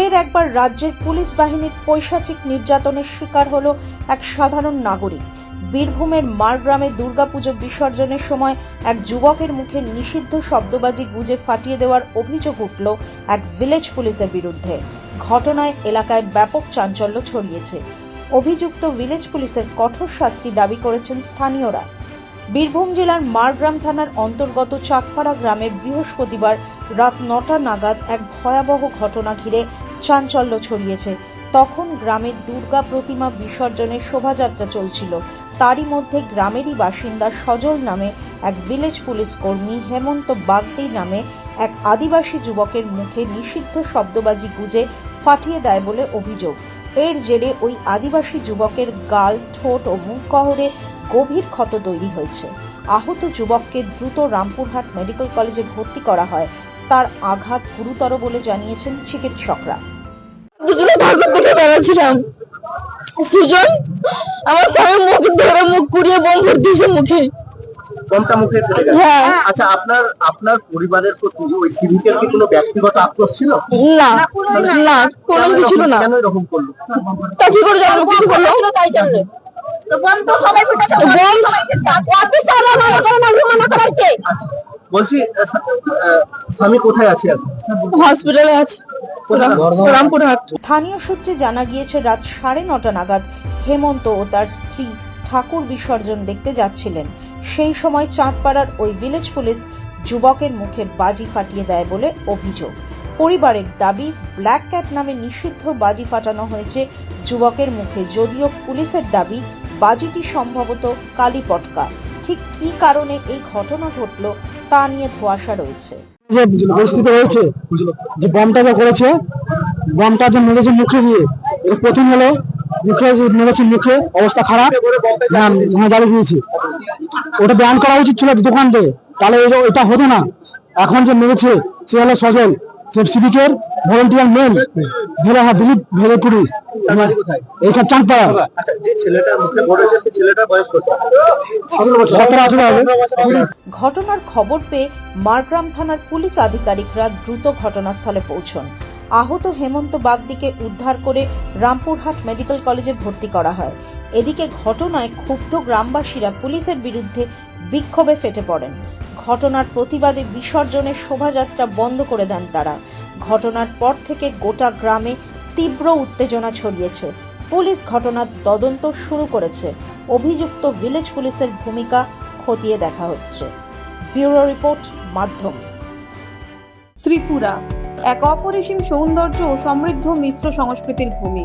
ফের একবার রাজ্যের পুলিশ বাহিনীর পৈশাচিক নির্যাতনের শিকার হলো এক সাধারণ নাগরিক। বীরভূমের মারগ্রামে দুর্গাপুজো বিসর্জনের সময় এক যুবকের মুখে নিষিদ্ধ শব্দবাজি গুজে ফাটিয়ে দেওয়ার অভিযোগ উঠল এক ভিলেজ পুলিশের বিরুদ্ধে। ঘটনায় এলাকায় ব্যাপক চাঞ্চল্য ছড়িয়েছে। অভিযুক্ত ভিলেজ পুলিশের কঠোর শাস্তি দাবি করেছেন স্থানীয়রা। বীরভূম জেলার মারগ্রাম থানার অন্তর্গত চাঁদপাড়া গ্রামে বৃহস্পতিবার রাত নটা নাগাদ এক ভয়াবহ ঘটনা ঘিরে চাঞ্চল্য ছড়িয়েছে। তখন গ্রামের দুর্গা প্রতিমা বিসর্জনের শোভাযাত্রা চলছিল। তারই মধ্যে গ্রামেরই বাসিন্দা সজল নামে এক ভিলেজ পুলিশ কর্মী হেমন্ত বাগদি নামে এক আদিবাসী যুবকের মুখে নিষিদ্ধ শব্দবাজি গুজে ফাটিয়ে দেয় বলে অভিযোগ। এর জেরে ওই আদিবাসী যুবকের গাল, ঠোঁট ও মুখ কহরে গভীর ক্ষত তৈরি হয়েছে। আহত যুবককে দ্রুত রামপুরহাট মেডিকেল কলেজে ভর্তি করা হয়। তার আঘাত গুরুতর বলে জানিয়েছেন চিকিৎসকরা। দুজনে দেখে বেড়াচ্ছিলাম সুজন আমার স্বামীর মুখ ধরে মুখ কুড়িয়ে বোম ভরে দিয়েছে মুখে। কোনটা মুখে চলে গেছে? হ্যাঁ। আচ্ছা আপনার আপনার পরিবারের প্রতি ওই সিভিকের কি কোনো ব্যক্তিগত আক্রোশ ছিল? না না কোনো কিছু ছিল না। কেন এরকম করল? তা কি করে জানব কিছু করল? তাই জানবে বোম তো সবাই ফুটেছে বোম অফিসার আমার এখানে নামলো মনে করার কে? বলছি স্বামী কোথায় আছে হসপিটালে আছে। স্থানীয় সূত্রে জানা গিয়েছে রাত সাড়ে নটা নাগাদ হেমন্ত ও তার স্ত্রী ঠাকুর বিসর্জন দেখতে যাচ্ছিলেন। সেই সময় চাঁদপাড়ার ওই ভিলেজ পুলিশ যুবকের মুখে বাজি ফাটিয়ে দেয় বলে অভিযোগ। পরিবারের দাবি ব্ল্যাক ক্যাট নামে নিষিদ্ধ বাজি ফাটানো হয়েছে যুবকের মুখে। যদিও পুলিশের দাবি বাজিটি সম্ভবত কালী পটকা ঠিক কী কারণে এই ঘটনা ঘটল তা নিয়ে ধোয়াশা রয়েছে। যে পরিস্থিতি হয়েছে, যে বমটা যা করেছে, বমটা যে মেরেছে মুখে দিয়ে এটা প্রথম হলো মুখে মেরেছে মুখে, অবস্থা খারাপ জ্বালিয়ে দিয়েছি। ওটা ব্যান করা উচিত ছিল দোকান থেকে তাহলে এটা হতো না। এখন যে মেরেছে, সে হলো সজল। দিলীপ এইখানে চাঁদপাড়া ঘটনার খবর পেয়ে মারগ্রাম থানার পুলিশ আধিকারিকরা দ্রুত ঘটনাস্থলে পৌঁছন। আহত হেমন্ত বাগদিকে উদ্ধার করে রামপুরহাট মেডিকেল কলেজে ভর্তি করা হয়। এদিকে ঘটনায় ক্ষুব্ধ গ্রামবাসীরা পুলিশের বিরুদ্ধে বিক্ষোভে ফেটে পড়েন। ঘটনার প্রতিবাদে বিসর্জনের শোভাযাত্রা বন্ধ করে দেন তারা। ঘটনার পর থেকে গোটা গ্রামে তীব্র উত্তেজনা ছড়িয়েছে। পুলিশ ঘটনার তদন্ত শুরু করেছে। অভিযুক্ত ভিলেজ পুলিশের ভূমিকা খতিয়ে দেখা হচ্ছে। ব্যুরো রিপোর্ট, মাধ্যম। ত্রিপুরা। এক অপরিসীম সৌন্দর্য ও সমৃদ্ধ মিশ্র সংস্কৃতির ভূমি।